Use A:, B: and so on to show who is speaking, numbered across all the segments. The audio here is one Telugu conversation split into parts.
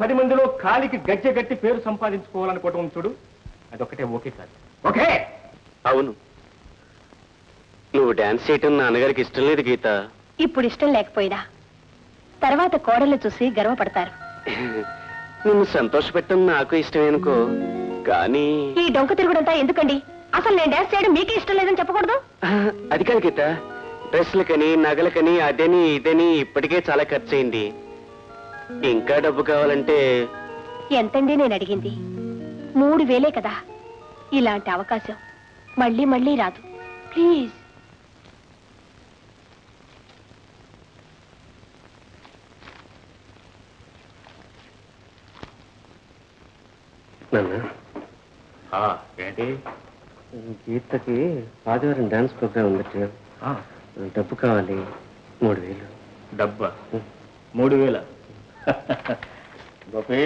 A: పది మందిలో కాలికి గజ్జె గట్టి పేరు సంపాదించుకోవాలనుకోవటం చూడు. అదొక్కటే ఓకే కాదు. ఓకే.
B: అవును. నువ్వు డాన్స్ చేయటం నాన్నగారికి ఇష్టం లేదు గీత.
C: ఇప్పుడు ఇష్టం లేకపోయినా తర్వాత కోడళ్ళు చూసి గర్వపడతారు.
B: నిన్ను సంతోషపెట్టడం నాకు ఇష్టమేనుకో. కానీ
C: ఈ డొంక తిరుగుడంతా ఎందుకండి? అసలు నేను డాన్స్ చేయడం మీకే ఇష్టం లేదని చెప్పకూడదు?
B: ఆ, అది కాదు గీత. డ్రెస్లకని నగలకని అదని ఇదని ఇప్పటికే చాలా ఖర్చు అయింది ఇంకా డబ్బు కావాలంటే
C: ఎంతండి నేను అడిగింది? మూడు వేలే కదా. ఇలాంటి అవకాశం మళ్ళీ మళ్ళీ రాదు. ప్లీజ్.
B: నాన్న.
A: ఆ, ఏంటి?
B: గీతకి ఆదివారం డాన్స్ ప్రోగ్రామ్ ఉండొచ్చు
A: ఆ,
B: డబ్బు కావాలి మూడు వేలు.
A: డబ్బా? మూడు వేల. గోపి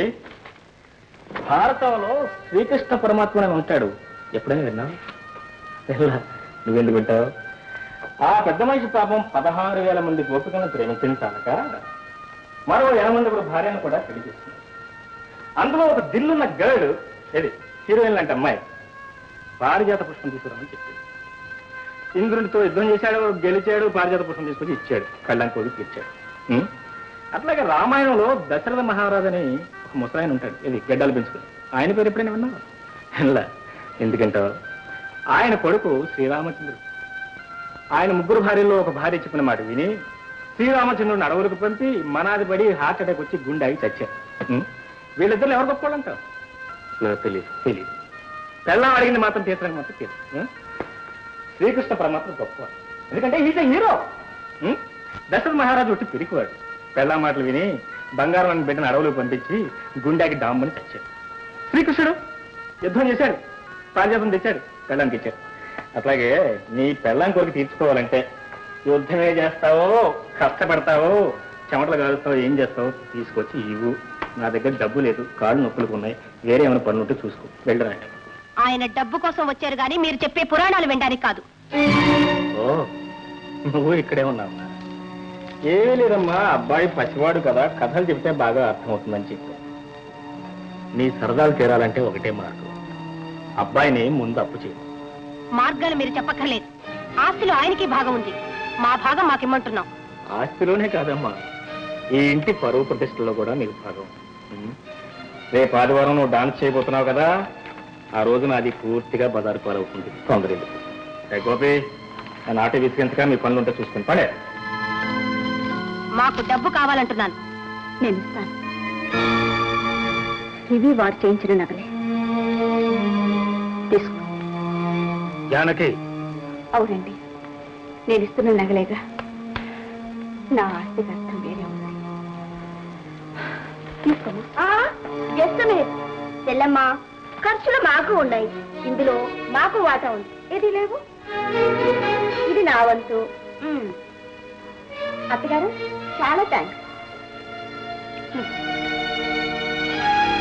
A: భారతంలో శ్రీకృష్ణ పరమాత్మ అని ఉంటాడు. ఎప్పుడైనా విన్నావు? నువ్వెందుకు వింటావు ఆ పెద్ద మనిషి పాపం పదహారు వేల మంది గోపికలను ప్రేమించిన చాలక మరో ఎనమంది భార్యను కూడా పెళ్ళి చేస్తుంది అందులో ఒక దిల్లున్న గర్ల్ ఏది? హీరోయిన్ లాంటి అమ్మాయి. పారిజాత పుష్పం తీసుకురామని చెప్పింది ఇంద్రుడితో యుద్ధం చేశాడు గెలిచాడు పారిజాత పుష్పం తీసుకొచ్చి ఇచ్చాడు. కళ్ళానికి కొడుకు ఇచ్చాడు అట్లాగే రామాయణంలో దశరథ మహారాజు అని ఒక ముసలాయన ఉంటాడు. ఇది గడ్డలు పెంచుకుని. ఆయన పేరు ఎప్పుడైనా విన్నావు? ఇలా ఎందుకంటే ఆయన కొడుకు శ్రీరామచంద్రుడు. ఆయన ముగ్గురు భార్యల్లో ఒక భార్య చెప్పిన మాట విని శ్రీరామచంద్రుడిని అడవులకు పంపి మనాది పడి హార్ట్ అటాక్ వచ్చి గుండె ఆగి చచ్చారు వీళ్ళిద్దరు ఎవరు గొప్పవాళ్ళంటావు
B: నాకు తెలియదు
A: తెలియదు పెళ్ళం అడిగింది మాత్రం తీర్చడానికి మాత్రం తెలియదు శ్రీకృష్ణ పరమాత్మ గొప్ప ఎందుకంటే ఈజ్ హీరో దశరథ మహారాజు ఒట్టి పిరికివాడు. పెళ్ళా మాటలు విని బంగారం అని బిడ్డను అడవులకు పంపించి గుండెకి డామ్మని తెచ్చాడు శ్రీకృష్ణుడు యుద్ధం చేశాడు పారిజాతం తెచ్చాడు పెళ్ళానికి ఇచ్చాడు అట్లాగే నీ పెళ్ళాం కొరకు తీర్చుకోవాలంటే యుద్ధమే చేస్తావో కష్టపడతావో చెమటలు కాలుస్తావో ఏం చేస్తావో తీసుకొచ్చి ఇవ్వు. నా దగ్గర డబ్బు లేదు కాళ్ళు నొప్పులకు ఉన్నాయి వేరే ఏమైనా పనులు ఉంటే చూసుకో. వెళ్ళరా
C: ఆయన డబ్బు కోసం వచ్చారు గాని మీరు చెప్పే పురాణాలు వినడానికి కాదు.
A: ఓ నువ్వు ఇక్కడే ఉన్నావు? ఏమీ లేదమ్మా అబ్బాయి పసివాడు కదా కథలు చెప్తే బాగా అర్థమవుతుందని చెప్పి నీ సరదాలు తీరాలంటే ఒకటే మార్గం. అబ్బాయిని ముందు అప్పు చేయి.
C: మార్గాలు మీరు చెప్పక్కర్లేదు. ఆస్తిలో ఆయనకి భాగం ఉంది. మా భాగం మాకిమ్మంటున్నాం.
A: ఆస్తిలోనే కాదమ్మా ఈ ఇంటి పరువు ప్రతిష్టలో కూడా నీకు భాగం? రేపు ఆదివారం నువ్వు డాన్స్ చేయబోతున్నావు కదా ఆ రోజు నాది పూర్తిగా బజారు పాలవుతుంది. తొందర ఎందుకు? ఏ గోపి నా నాటి విసిగించగా మీ పనులు ఉంటే చూసుకుని పడే.
C: మాకు డబ్బు కావాలంటున్నాను. నేను ఇస్తాను. ఇవి వారు చేయించిన నగలే. తీసుకో.
A: జానకి.
C: అవునండి. నేను ఇస్తున్న నగలేగా. నా ఆస్తి కష్టం వేరే ఉంది. తీసుకోమా చెల్లమ్మా ఖర్చులు మాకు ఉన్నాయి. ఇందులో మాకు వాటా ఉంది. ఇది లేవు? ఇది నా వంతు. అత్తగారు చాలా థ్యాంక్స్